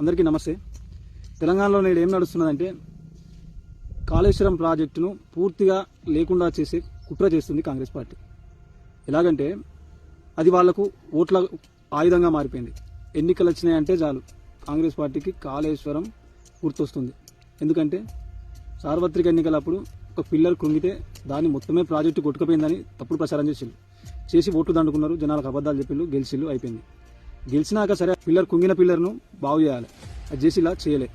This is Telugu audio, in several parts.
అందరికీ నమస్తే. తెలంగాణలో నేడు ఏం నడుస్తున్నదంటే కాళేశ్వరం ప్రాజెక్టును పూర్తిగా లేకుండా చేసే కుట్ర చేస్తుంది కాంగ్రెస్ పార్టీ. ఎలాగంటే అది వాళ్ళకు ఓట్ల ఆయుధంగా మారిపోయింది. ఎన్నికలు వచ్చినాయంటే చాలు కాంగ్రెస్ పార్టీకి కాళేశ్వరం గుర్తొస్తుంది. ఎందుకంటే సార్వత్రిక ఎన్నికలప్పుడు ఒక పిల్లర్ కృంగితే దాన్ని మొత్తమే ప్రాజెక్టు కొట్టుకుపోయిందని తప్పుడు ప్రచారం చేసిండు చేసి ఓట్లు దండుకున్నారు జనాలకు అబద్ధాలు చెప్పిండు గెలిచిళ్ళు అయిపోయింది. గెలిచినాక సరే పిల్లర్ కుంగిన పిల్లర్ను బాగు చేయాలి. అది చేసి ఇలా చేయలే.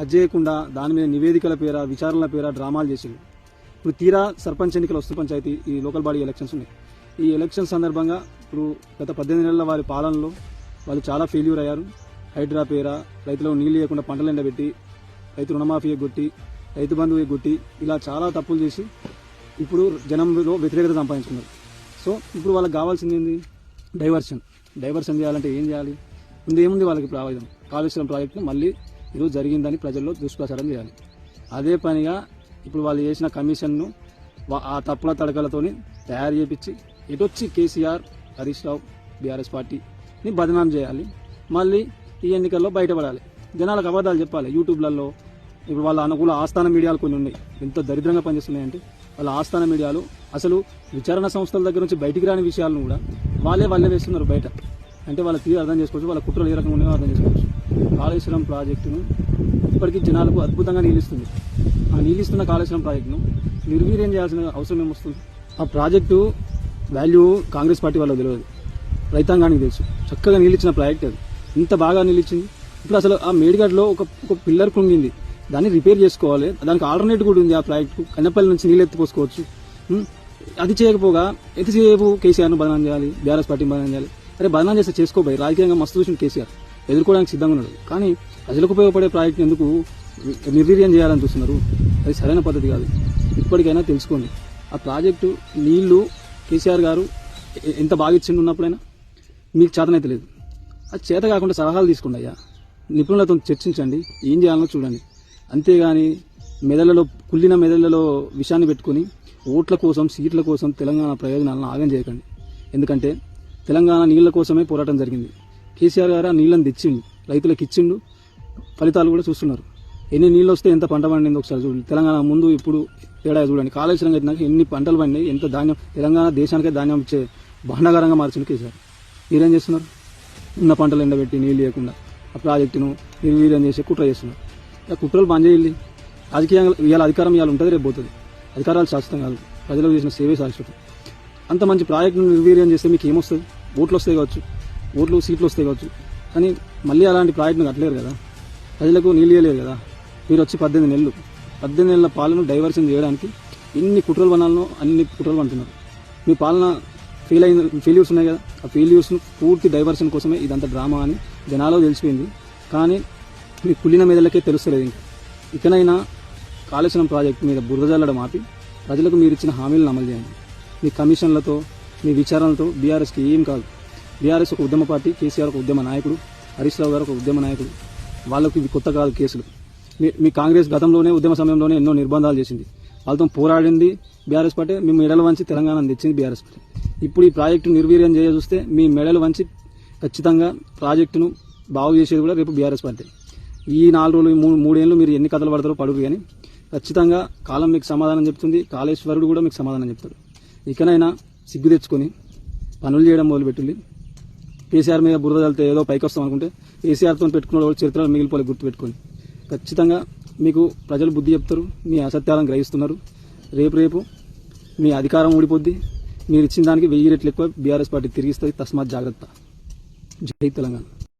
అది చేయకుండా దాని మీద నివేదికల పేర విచారణల పేర డ్రామాలు చేసింది ఇప్పుడు తీరా సర్పంచ్ ఎన్నికలు వస్తు పంచాయతీ ఈ లోకల్ బాడీ ఎలక్షన్స్ ఉన్నాయి. ఈ ఎలక్షన్ సందర్భంగా ఇప్పుడు గత పద్దెనిమిది నెలల వారి పాలనలో వాళ్ళు చాలా ఫెయిల్యూర్ అయ్యారు. హైడ్రా పేర రైతులకు నీళ్ళు లేకుండా పంటలు ఎండబెట్టి రైతు రుణమాఫీ ఎగ్గొట్టి రైతు బంధువు ఎగ్గొట్టి ఇలా చాలా తప్పులు చేసి ఇప్పుడు జనంలో వ్యతిరేకత సంపాదించుకున్నారు. సో ఇప్పుడు వాళ్ళకి కావాల్సింది ఏంది? డైవర్షన్. డైవర్షన్ చేయాలంటే ఏం చేయాలి? ముందు ఏముంది వాళ్ళకి ప్రావేదం? కాళేశ్వరం ప్రాజెక్టును మళ్ళీ ఈరోజు జరిగిందని ప్రజల్లో దుష్ప్రచారం చేయాలి. అదే పనిగా ఇప్పుడు వాళ్ళు చేసిన కమిషన్ను ఆ తప్పుల తడకలతోని తయారు చేపించి ఎటొచ్చి కేసీఆర్ హరీష్ రావు బీఆర్ఎస్ పార్టీని బదనాం చేయాలి. మళ్ళీ ఈ ఎన్నికల్లో బయటపడాలి. జనాలకు అబద్ధాలు చెప్పాలి. యూట్యూబ్లలో ఇప్పుడు వాళ్ళ అనుకూల ఆస్థాన మీడియాలు కొన్ని ఉన్నాయి. ఎంత దరిద్రంగా పనిచేస్తున్నాయంటే వాళ్ళ ఆస్థాన మీడియాలు అసలు విచారణ సంస్థల దగ్గర నుంచి బయటికి రాని విషయాలను కూడా వాళ్ళే వాళ్ళే వేస్తున్నారు బయట. అంటే వాళ్ళ తీరు అర్థం చేసుకోవచ్చు వాళ్ళ కుట్రలు ఏ రకంగా ఉన్నాయో అర్థం చేసుకోవచ్చు. కాళేశ్వరం ప్రాజెక్టును ఇప్పటికీ జనాలకు అద్భుతంగా నీళ్ళిస్తుంది. ఆ నీళ్ళిస్తున్న కాళేశ్వరం ప్రాజెక్టును నిర్వీర్యం చేయాల్సిన అవసరం ఏమొస్తుంది? ఆ ప్రాజెక్టు వాల్యూ కాంగ్రెస్ పార్టీ వాళ్ళకి తెలియదు. రైతాంగానికి తెలుసు. చక్కగా నీళ్ళిచ్చిన ప్రాజెక్ట్ అది. ఇంత బాగా నీళ్ళిచ్చింది. ఇప్పుడు అసలు ఆ మేడిగడ్లో ఒక ఒక పిల్లర్ కుంగింది. దాన్ని రిపేర్ చేసుకోవాలి. దానికి ఆల్టర్నేట్ కూడా ఉంది ఆ ప్రాజెక్టు కన్నపల్లి నుంచి నీళ్ళు ఎత్తుకోసుకోవచ్చు అది చేయకపోగా ఎంతసేపు కేసీఆర్ను బదనాం చేయాలి? బీఆర్ఎస్ పార్టీని బదనాం చేయాలి? అరే బదనాం చేస్తే చేసుకోబోయి రాజకీయంగా మస్తు చూసిన కేసీఆర్. ఎదుర్కోవడానికి సిద్ధంగా ఉన్నాడు. కానీ ప్రజలకు ఉపయోగపడే ప్రాజెక్ట్ ఎందుకు నిర్వీర్యం చేయాలని చూస్తున్నారు అది సరైన పద్ధతి కాదు. ఇప్పటికైనా తెలుసుకోండి. ఆ ప్రాజెక్టు నీళ్ళు కేసీఆర్ గారు ఎంత బాగా ఇచ్చిండు ఉన్నప్పుడైనా? మీకు చేతనైతే లేదు. అది చేత కాకుండా సలహాలు తీసుకోండి అయ్యా. నిపుణులతో చర్చించండి. ఏం చేయాలనో చూడండి. అంతేగాని మెదళ్ళలో కుళ్ళిన మెదళ్ళలో విషాన్ని పెట్టుకొని ఓట్ల కోసం సీట్ల కోసం తెలంగాణ ప్రయోజనాలను ఆగం చేయకండి. ఎందుకంటే తెలంగాణ నీళ్ళ కోసమే పోరాటం జరిగింది. కేసీఆర్ గారు ఆ నీళ్ళని తెచ్చిండు రైతులకు ఇచ్చిండు ఫలితాలు కూడా చూస్తున్నారు. ఎన్ని నీళ్ళు వస్తే ఎంత పంట పండింది ఒకసారి చూడండి. తెలంగాణ ముందు ఇప్పుడు తేడా చూడండి. కాళేశ్వరం కట్టినాక ఎన్ని పంటలు పండినాయి ఎంత ధాన్యం తెలంగాణ దేశానికే ధాన్యం ఇచ్చే భాండాగారంగా మార్చింది కేసీఆర్. మీరేం చేస్తున్నారు? ఉన్న పంటలు ఎండబెట్టి నీళ్ళు లేకుండా ఆ ప్రాజెక్టును నిర్వీర్యం చేసే కుట్ర చేస్తున్నారు. ఆ కుట్రలు బంద్ చేయాలి రాజకీయంగా ఇవాళ అధికారం ఇవాళ ఉంటుంది రేపు పోతుంది. అధికారాలు శాశ్వతం కాదు. ప్రజలకు చేసిన సేవే శాశ్వతం. అంత మంచి ప్రాజెక్టును నిర్వీర్యం చేస్తే మీకు ఏమొస్తుంది? ఓట్లు వస్తాయి కావచ్చు. ఓట్లు సీట్లు వస్తాయి కావచ్చు. కానీ మళ్ళీ అలాంటి ప్రాజెక్టును కట్టలేరు కదా. ప్రజలకు నీళ్ళు ఇవ్వలేరు కదా. మీరు వచ్చి పద్దెనిమిది నెలలు పద్దెనిమిది నెలల పాలను డైవర్షన్ చేయడానికి ఎన్ని కుట్రలు పనాలనో అన్ని కుట్రలు పంటున్నారు మీ పాలన ఫెయిల్ అయిన ఫెయిల్యూర్స్ ఉన్నాయి కదా. ఆ ఫెయిల్యూర్స్ను పూర్తి డైవర్షన్ కోసమే ఇదంతా డ్రామా అని జనాలో తెలిసిపోయింది. కానీ మీ కుళ్ళిన మెదలకే తెలుస్తలేదు ఇంకా. ఇకనైనా కాళేశ్వరం ప్రాజెక్టు మీద బురద జల్లడం ఆపి ప్రజలకు మీరు ఇచ్చిన హామీలను అమలు చేయండి. మీ కమిషన్లతో మీ విచారణలతో బీఆర్ఎస్కి ఏం కాదు. బీఆర్ఎస్ ఒక ఉద్యమ పార్టీ కేసీఆర్ ఒక ఉద్యమ నాయకుడు హరీష్ రావు గారు ఒక ఉద్యమ నాయకుడు. వాళ్ళకు ఇవి కొత్త కాదు కేసులు. మీ మీ కాంగ్రెస్ గతంలోనే ఉద్యమ సమయంలోనే ఎన్నో నిర్బంధాలు చేసింది. వాళ్ళతో పోరాడింది బీఆర్ఎస్ పార్టీ మీ మెడలు వంచి తెలంగాణ తెచ్చింది బీఆర్ఎస్ పార్టీ. ఇప్పుడు ఈ ప్రాజెక్టు నిర్వీర్యం చేయ చూస్తే మీ మెడలు వంచి ఖచ్చితంగా ప్రాజెక్టును బాగు చేసేది కూడా రేపు బీఆర్ఎస్ పార్టీ. ఈ నాలుగు రోజులు మూడు మూడేళ్ళు మీరు ఎన్ని కథలు పడతారో పడుగు కానీ ఖచ్చితంగా కాలం మీకు సమాధానం చెప్తుంది కాళేశ్వరుడు కూడా మీకు సమాధానం చెప్తాడు. ఇకనైనా సిగ్గు తెచ్చుకొని పనులు చేయడం మొదలుపెట్టింది కేసీఆర్ మీద బురద వెళ్తే ఏదో పైకి వస్తాం అనుకుంటే కేసీఆర్తో పెట్టుకున్న వాళ్ళు చరిత్రలో మిగిలిపోలే గుర్తుపెట్టుకొని. ఖచ్చితంగా మీకు ప్రజలు బుద్ధి చెప్తారు మీ అసత్యాలను గ్రహిస్తున్నారు. రేపు రేపు మీ అధికారం ఊడిపోద్ది మీరు ఇచ్చిన దానికి వెయ్యి రెట్లు ఎక్కువ బీఆర్ఎస్ పార్టీ తిరిగిస్తుంది తస్మాత్ జాగ్రత్త. జై తెలంగాణ.